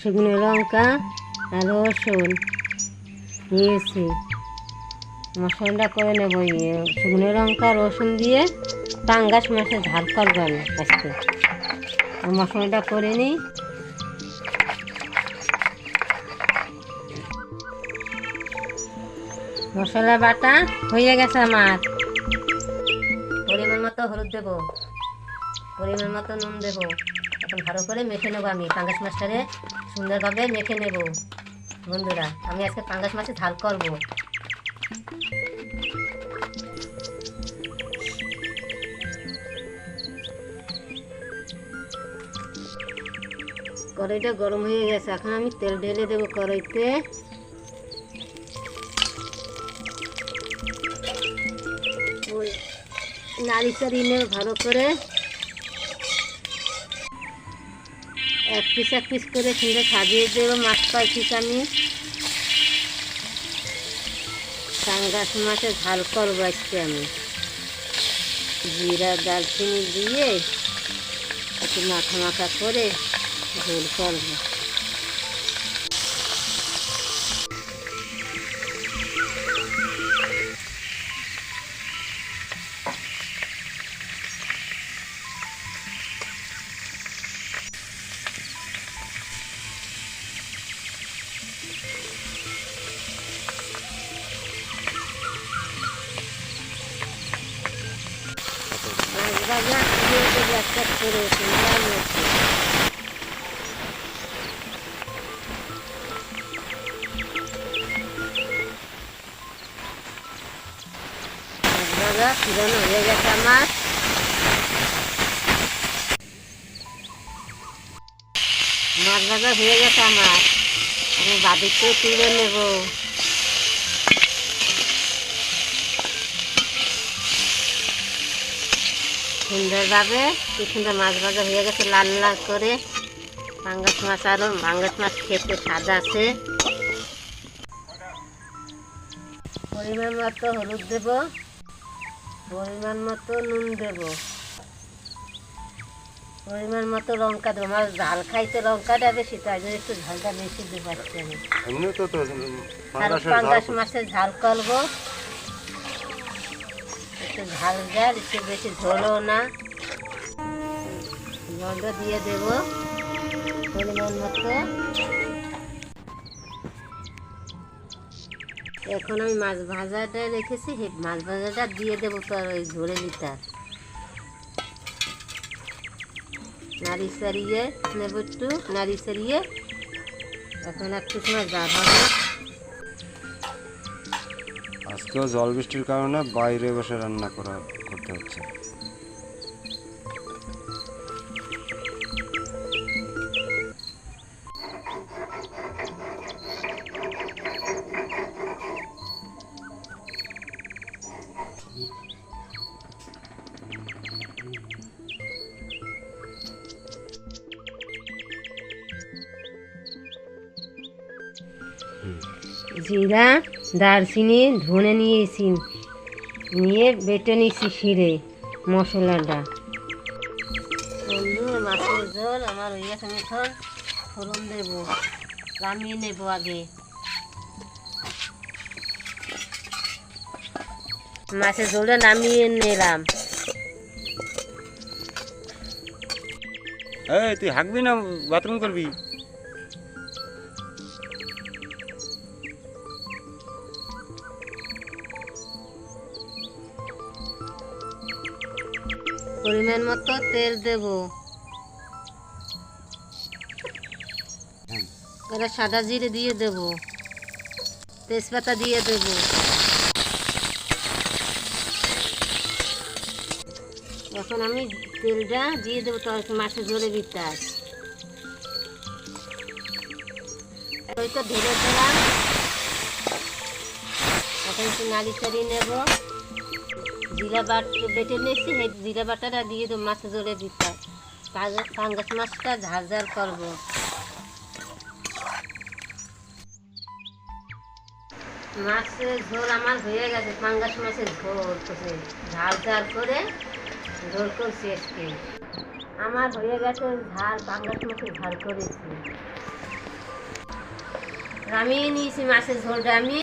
শুকনো লঙ্কা আর রসুন নিয়েছি মশলাটা করে নেব ইয়ে শুকনো লঙ্কা, রসুন দিয়ে পাঙ্গাস মাছের ঝাল করব আমি আজকে। মশলাটা করে নিই। মশলা বাটা হয়ে গেছে আমার। পরিমাণ মতো হলুদ দেবো। পরিমাণ মতো নুন দেবো। এখন ভালো করে মেখে নেব আমি পাঙ্গাস মাছটারে সুন্দরভাবে মেখে নেব। বন্ধুরা, আমি আজকে পাঙ্গাস মাছে ঝাল করব। কড়াইটা গরম হয়ে গেছে, এখন আমি তেল ঢেলে দেবো কড়াইতে। নাড়ি চাড়ি নেব ভালো করে এক পিস এক পিস করে সুন্দর সাজিয়ে দেবো মাছ পাই পিস আমি। সাঙ্গাস মাছের ঝাল করব আজকে আমি। জিরা দালচিনি দিয়ে একটু মাখা মাখা করে ঝোল করব। মাছ ভাজা দিয়ে দেবো একটা করে হয়ে গেছে আমার। মাছ ভাজা হয়ে গেছে আমার আমি বাদিকে তুলে নেব। সুন্দরভাবে কি সুন্দর মাছ ভাজা হয়ে গেছে লাল লাল করে। পাঙ্গাস মাছ আরও পাঙ্গাস মাছ খেতে স্বাদ আছে। পরিমাণ মতো হলুদ দেব পরিমাণ মতো নুন দেব। পরিমাণ মতো লঙ্কা দেবো আমার ঝাল খাইতে লঙ্কাটা বেশি তাই জন্য একটু ঝালটা বেশি দেবো আর পাঙ্গাস মাছের ঝাল করব। একটু ঝাল ঝাল একটু বেশি ঝোলও না। জলটা দিয়ে দেব পরিমাণ মতো। এখন আমি মাছ ভাজাটা রেখেছি মাছ ভাজাটা দিয়ে দেবো তো আর ওই ঝোলে লিটার নাড়ি সারিয়ে নেব একটু, নাড়ি সারিয়ে। এখন একটু সময় যা হবে আজকেও জল বৃষ্টির কারণে বাইরে বসে রান্না করা করতে হচ্ছে। জিরা, দারচিনি, ধনে নিয়েছি। নিয়ে বেটে নিয়েছি শিরে মশলাটা। মাছের ঝোল আমার হয়ে গেছে। ফোড়ন দেবো। নামিয়ে নেব আগে। মাছের ঝোলটা নামিয়ে নিলাম। এই, তুই হাঁকবি না? বাথরুম করবি? পরিমাণ মতো তেল দেব। এরা সাদা জিরে দিয়ে দেব। তেজপাতা দিয়ে দেব। এখন আমি তেলটা দিয়ে দেবো মাছের জোরে ভিতর ওই তো ঢেলে দিলাম। এখন একটু নাড়ি চাড়িয়ে নেব। জিরা বাট বেটে নিয়েছি, সেই জিরা বাটাটা দিয়ে দেবো মাছের জোরে ভিতর পাঙ্গাস মাছটা ঝাল ঝাল করব। মাছের ঝোল আমার হয়ে গেছে, পাঙ্গাস মাছের ঝোল করছে ঝাল ঝাল করে ঝোল করছি আজকে আমার হয়ে গেছে ঝাল, পাঙ্গাস মাছের ঝাল করেছি। আমি নিয়েছি মাছের ঝোলটা আমি।